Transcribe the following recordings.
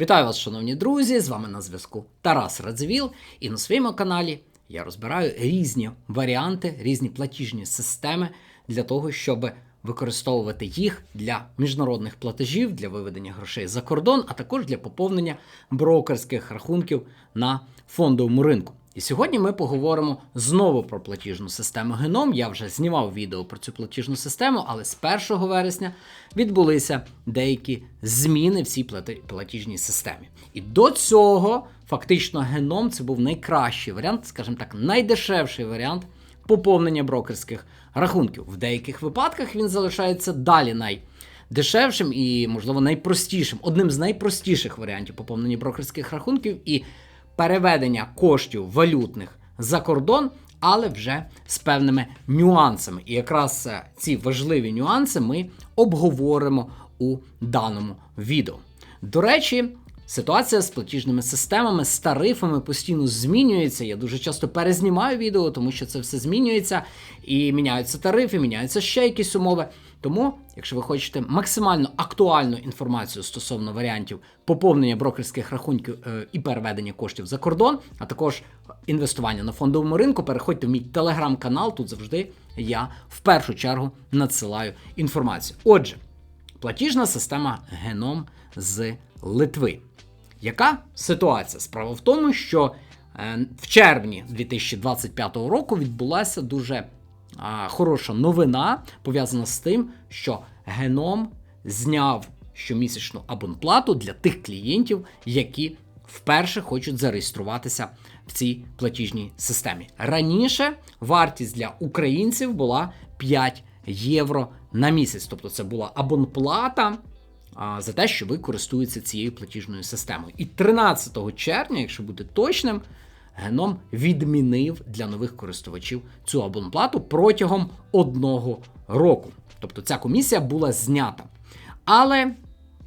Вітаю вас, шановні друзі! З вами на зв'язку Тарас Радзвіл. і на своєму каналі я розбираю різні варіанти, різні платіжні системи для того, щоб використовувати їх для міжнародних платежів, для виведення грошей за кордон, а також для поповнення брокерських рахунків на фондовому ринку. І сьогодні ми поговоримо знову про платіжну систему Геном. Я вже знімав відео про цю платіжну систему, але з 1 вересня відбулися деякі зміни в цій платіжній системі. І до цього фактично геном це був найкращий варіант, скажімо так, найдешевший варіант поповнення брокерських рахунків. В деяких випадках він залишається далі найдешевшим і, можливо, найпростішим, одним з найпростіших варіантів поповнення брокерських рахунків і переведення коштів валютних за кордон, але вже з певними нюансами. І якраз е, ці важливі нюанси ми обговоримо у даному відео. До речі, Ситуація з платіжними системами, з тарифами постійно змінюється. Я дуже часто перезнімаю відео, тому що це все змінюється і міняються тарифи, міняються ще якісь умови. Тому, якщо ви хочете максимально актуальну інформацію стосовно варіантів поповнення брокерських рахунків е, і переведення коштів за кордон, а також інвестування на фондовому ринку, переходьте в мій телеграм-канал. Тут завжди я в першу чергу надсилаю інформацію. Отже, платіжна система Геном з Литви. Яка ситуація? Справа в тому, що е, в червні 2025 року відбулася дуже а, хороша новина, пов'язана з тим, що геном зняв щомісячну абонплату для тих клієнтів, які вперше хочуть зареєструватися в цій платіжній системі. Раніше вартість для українців була 5 євро на місяць, тобто це була абонплата за те, що ви користуєтеся цією платіжною системою. І 13 червня, якщо бути точним, геном відмінив для нових користувачів цю абонплату протягом одного року. Тобто ця комісія була знята. Але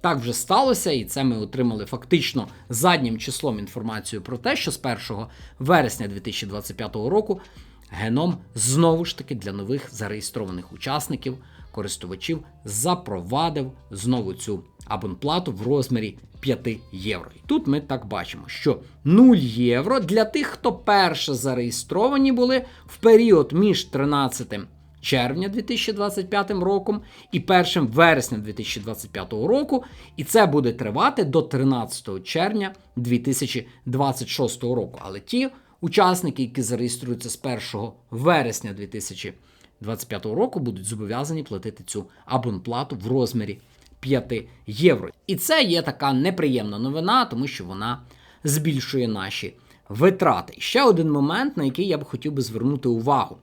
так вже сталося, і це ми отримали фактично заднім числом інформацію про те, що з 1 вересня 2025 року геном знову ж таки для нових зареєстрованих учасників користувачів запровадив знову цю абонплату в розмірі 5 євро. І тут ми так бачимо, що 0 євро для тих, хто перше зареєстровані були в період між 13 червня 2025 роком і 1 вересня 2025 року, і це буде тривати до 13 червня 2026 року. Але ті учасники, які зареєструються з 1 вересня 2025 року, будуть зобов'язані платити цю абонплату в розмірі 5 євро. І це є така неприємна новина, тому що вона збільшує наші витрати. Ще один момент, на який я б хотів би звернути увагу.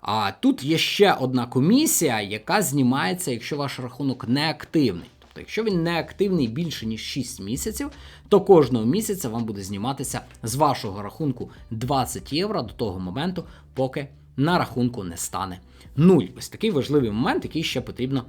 А тут є ще одна комісія, яка знімається, якщо ваш рахунок неактивний. Тобто, якщо він не активний більше ніж 6 місяців, то кожного місяця вам буде зніматися з вашого рахунку 20 євро до того моменту, поки на рахунку не стане нуль. Ось такий важливий момент, який ще потрібно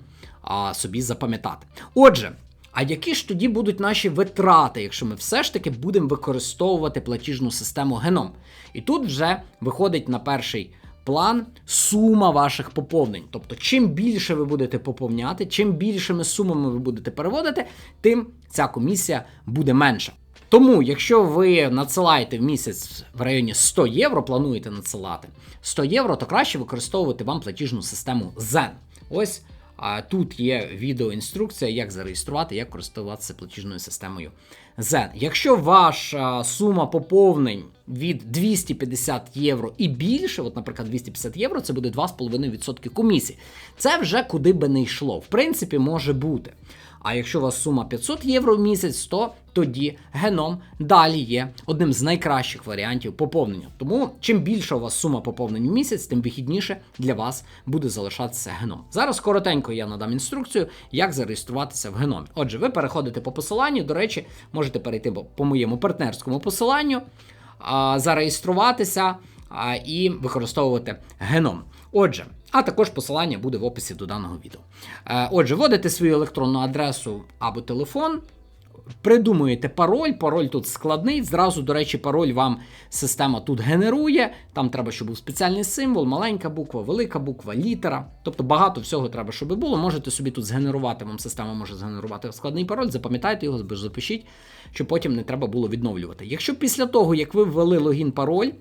а, собі запам'ятати. Отже. А які ж тоді будуть наші витрати, якщо ми все ж таки будемо використовувати платіжну систему геном? І тут вже виходить на перший план сума ваших поповнень. Тобто, чим більше ви будете поповняти, чим більшими сумами ви будете переводити, тим ця комісія буде менша. Тому, якщо ви надсилаєте в місяць в районі 100 євро, плануєте надсилати 100 євро, то краще використовувати вам платіжну систему Zen. Ось а тут є відеоінструкція, як зареєструвати, як користуватися платіжною системою Zen. Якщо ваша сума поповнень від 250 євро і більше, от, наприклад, 250 євро, це буде 2,5% комісії. Це вже куди би не йшло. В принципі, може бути. А якщо у вас сума 500 євро в місяць, то тоді геном далі є одним з найкращих варіантів поповнення. Тому чим більша у вас сума поповнень в місяць, тим вихідніше для вас буде залишатися геном. Зараз коротенько я надам інструкцію, як зареєструватися в геномі. Отже, ви переходите по посиланню. До речі, можете перейти по моєму партнерському посиланню, зареєструватися і використовувати геном. Отже. А також посилання буде в описі до даного відео. Е, Отже, вводите свою електронну адресу або телефон, придумуєте пароль. Пароль тут складний. Зразу, до речі, пароль вам система тут генерує. Там треба, щоб був спеціальний символ, маленька буква, велика буква, літера. Тобто багато всього треба, щоб було. Можете собі тут згенерувати. Вам система може згенерувати складний пароль. Запам'ятайте його, запишіть, щоб потім не треба було відновлювати. Якщо після того, як ви ввели логін пароль,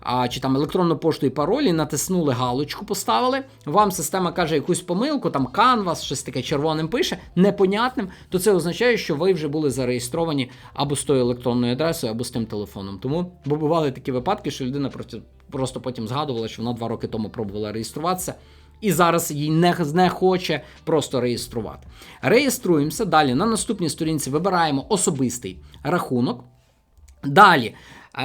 а, чи там електронну пошту і пароль, натиснули галочку, поставили, вам система каже якусь помилку, там Canvas, щось таке червоним пише, непонятним, то це означає, що ви вже були зареєстровані або з тою електронною адресою, або з тим телефоном. Тому бо бували такі випадки, що людина просто, просто потім згадувала, що вона два роки тому пробувала реєструватися. І зараз їй не, не хоче просто реєструвати. Реєструємося. Далі на наступній сторінці вибираємо особистий рахунок. Далі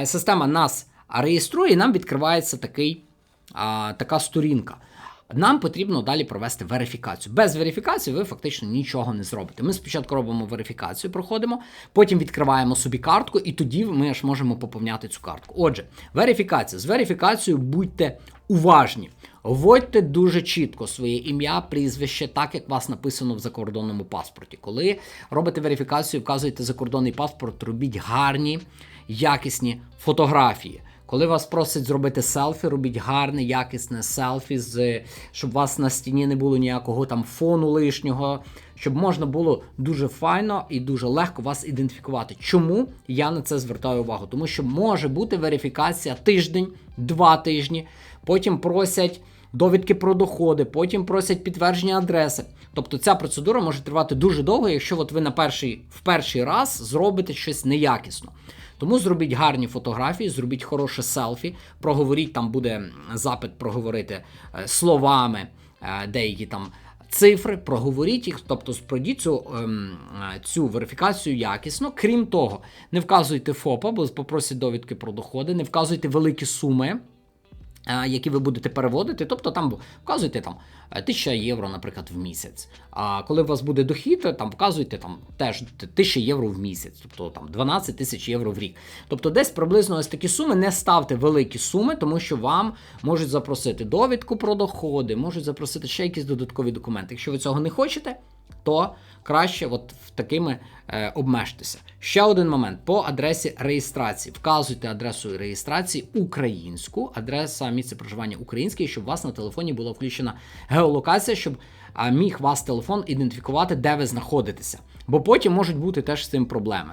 е, система нас реєструє, і нам відкривається такий, а, така сторінка. Нам потрібно далі провести верифікацію. Без верифікації ви фактично нічого не зробите. Ми спочатку робимо верифікацію, проходимо, потім відкриваємо собі картку, і тоді ми аж можемо поповняти цю картку. Отже, верифікація. З верифікацією будьте уважні. Вводьте дуже чітко своє ім'я, прізвище, так як вас написано в закордонному паспорті. Коли робите верифікацію, вказуєте закордонний паспорт, робіть гарні, якісні фотографії. Коли вас просять зробити селфі, робіть гарне, якісне селфі, з, щоб у вас на стіні не було ніякого там фону лишнього, щоб можна було дуже файно і дуже легко вас ідентифікувати. Чому я на це звертаю увагу? Тому що може бути верифікація тиждень, два тижні, потім просять. Довідки про доходи, потім просять підтвердження адреси. Тобто ця процедура може тривати дуже довго, якщо от ви на перший, в перший раз зробите щось неякісно. Тому зробіть гарні фотографії, зробіть хороше селфі, проговоріть, там буде запит проговорити е, словами е, деякі там. Цифри, проговоріть їх, тобто спродіть цю, ем, е, цю верифікацію якісно. Крім того, не вказуйте ФОПа, бо попросять довідки про доходи, не вказуйте великі суми, які ви будете переводити. Тобто там вказуйте там 1000 євро, наприклад, в місяць. А коли у вас буде дохід, там вказуйте там теж 1000 євро в місяць, тобто там 12 тисяч євро в рік. Тобто, десь приблизно ось такі суми. Не ставте великі суми, тому що вам можуть запросити довідку про доходи, можуть запросити ще якісь додаткові документи. Якщо ви цього не хочете, то краще от такими е, обмежтеся. Ще один момент по адресі реєстрації. Вказуйте адресу реєстрації українську, адреса місця проживання українське, щоб у вас на телефоні була включена геолокація, щоб міг вас телефон ідентифікувати, де ви знаходитеся. Бо потім можуть бути теж з цим проблеми.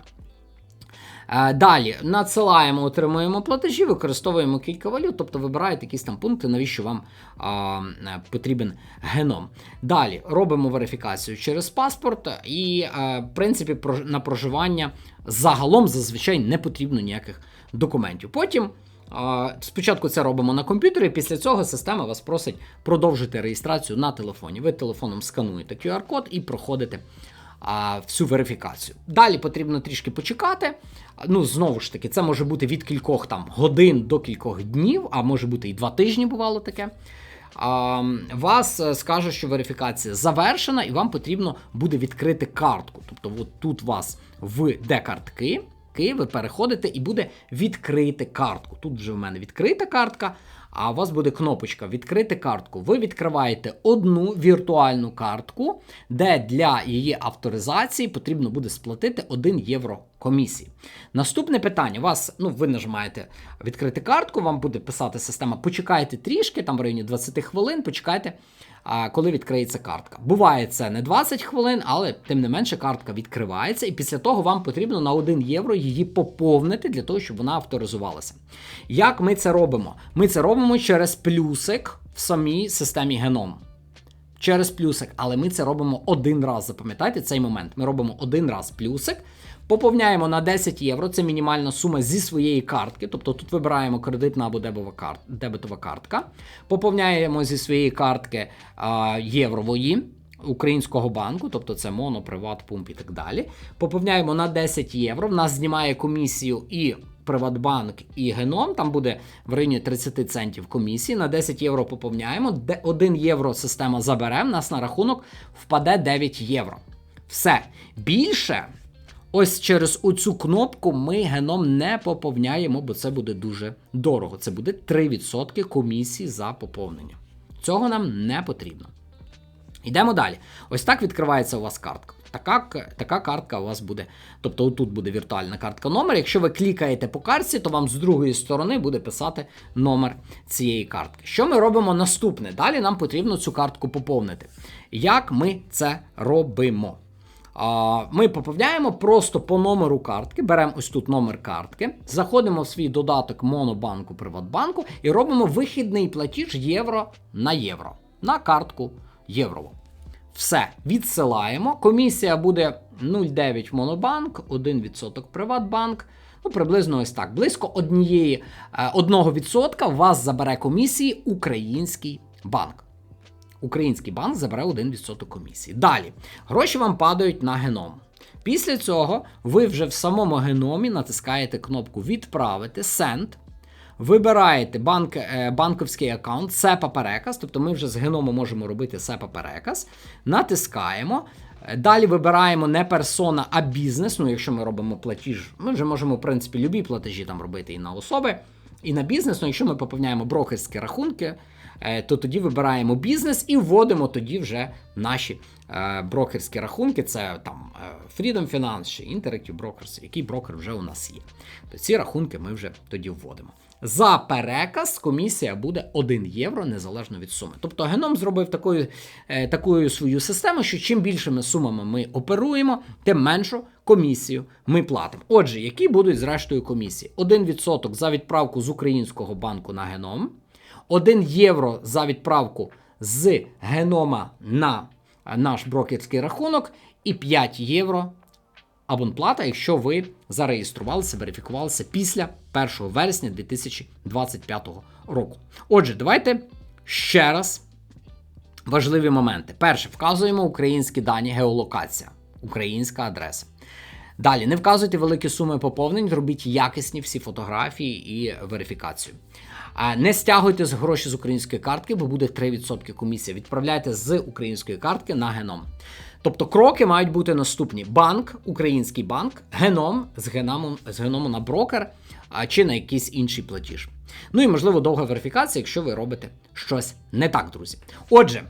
Е, Далі надсилаємо, отримуємо платежі, використовуємо кілька валют, тобто вибираєте якісь там пункти, навіщо вам а, е, потрібен геном. Далі робимо верифікацію через паспорт, і, а, в принципі, на проживання загалом зазвичай не потрібно ніяких документів. Потім. Спочатку це робимо на комп'ютері, після цього система вас просить продовжити реєстрацію на телефоні. Ви телефоном скануєте QR-код і проходите а, всю верифікацію. Далі потрібно трішки почекати. Ну, знову ж таки, це може бути від кількох там годин до кількох днів, а може бути і два тижні бувало таке. А, Вас е, скаже, що верифікація завершена, і вам потрібно буде відкрити картку. Тобто, от тут вас в де картки, ви переходите і буде відкрити картку. Тут вже в мене відкрита картка, а у вас буде кнопочка Відкрити картку. Ви відкриваєте одну віртуальну картку, де для її авторизації потрібно буде сплатити 1 євро комісії. Наступне питання: вас, ну, ви нажимаєте відкрити картку, вам буде писати система. Почекайте трішки, там в районі 20 хвилин, почекайте. Коли відкриється картка. Буває це не 20 хвилин, але тим не менше картка відкривається, і після того вам потрібно на 1 євро її поповнити для того, щоб вона авторизувалася. Як ми це робимо? Ми це робимо через плюсик в самій системі геном. Через плюсик, але ми це робимо один раз. Запам'ятайте цей момент. Ми робимо один раз плюсик. Поповняємо на 10 євро, це мінімальна сума зі своєї картки. Тобто тут вибираємо кредитна або дебетова картка. Поповняємо зі своєї картки а, єврової українського банку, тобто це Моно, Приват, Пумп і так далі. Поповняємо на 10 євро. В нас знімає комісію і. Приватбанк і геном, там буде в районі 30 центів комісії. На 10 євро поповняємо, 1 євро система забере, в нас на рахунок впаде 9 євро. Все. Більше Ось через оцю кнопку ми геном не поповняємо, бо це буде дуже дорого. Це буде 3% комісії за поповнення. Цього нам не потрібно. Йдемо далі. Ось так відкривається у вас картка. Така, така картка у вас буде. Тобто отут буде віртуальна картка номер. Якщо ви клікаєте по картці, то вам з другої сторони буде писати номер цієї картки. Що ми робимо наступне? Далі нам потрібно цю картку поповнити. Як ми це робимо? Ми поповняємо просто по номеру картки, беремо ось тут номер картки, заходимо в свій додаток Монобанку Приватбанку і робимо вихідний платіж євро на євро на картку єврову. Все, відсилаємо. Комісія буде 0,9 Монобанк, 1% Приватбанк. Ну, приблизно ось так. Близько однієї, е, 1% вас забере комісії Український банк. Український банк забере 1% комісії. Далі гроші вам падають на геном. Після цього ви вже в самому геномі натискаєте кнопку Відправити Send. Вибираєте банк, банковський аккаунт, сепа переказ, тобто ми вже з геному можемо робити сепа переказ. Натискаємо. Е, Далі вибираємо не персона, а бізнес. Ну, якщо ми робимо платіж, ми вже можемо, в принципі, любі платежі там робити і на особи, і на бізнес. Ну, якщо ми поповняємо брокерські рахунки, е, то тоді вибираємо бізнес і вводимо тоді вже наші е, брокерські рахунки. Це там е, Freedom Finance чи Interactive Brokers, який брокер вже у нас є. То ці рахунки ми вже тоді вводимо. За переказ комісія буде 1 євро незалежно від суми. Тобто геном зробив такою, е, такою свою систему, що чим більшими сумами ми оперуємо, тим меншу комісію ми платимо. Отже, які будуть зрештою комісії? 1% за відправку з українського банку на геном, 1 євро за відправку з генома на е, наш брокерський рахунок, і 5 євро абонплата, якщо ви зареєструвалися, верифікувалися після 1 вересня 2025 року. Отже, давайте ще раз важливі моменти. Перше, вказуємо українські дані, геолокація, українська адреса. Далі не вказуйте великі суми поповнень, робіть якісні всі фотографії і верифікацію. Не стягуйте з гроші з української картки, бо буде 3% комісія. Відправляйте з української картки на геном. Тобто кроки мають бути наступні: банк, український банк, геном з геному, з геному на брокер чи на якийсь інший платіж. Ну і можливо довга верифікація, якщо ви робите щось не так, друзі. Отже.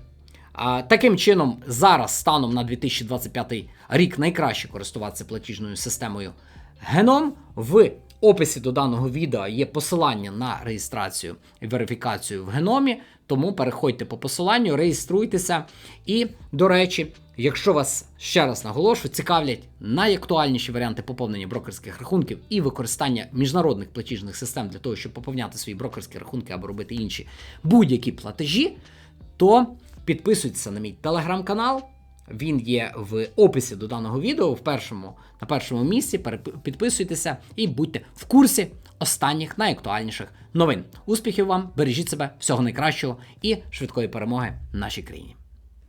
Таким чином, зараз, станом на 2025 рік, найкраще користуватися платіжною системою Геном. В описі до даного відео є посилання на реєстрацію і верифікацію в геномі. Тому переходьте по посиланню, реєструйтеся. І, до речі, якщо вас ще раз наголошую, цікавлять найактуальніші варіанти поповнення брокерських рахунків і використання міжнародних платіжних систем для того, щоб поповняти свої брокерські рахунки або робити інші будь-які платежі, то підписуйтеся на мій телеграм-канал. Він є в описі до даного відео в першому, на першому місці. Підписуйтеся і будьте в курсі останніх найактуальніших новин. Успіхів вам, бережіть себе, всього найкращого і швидкої перемоги нашій країні.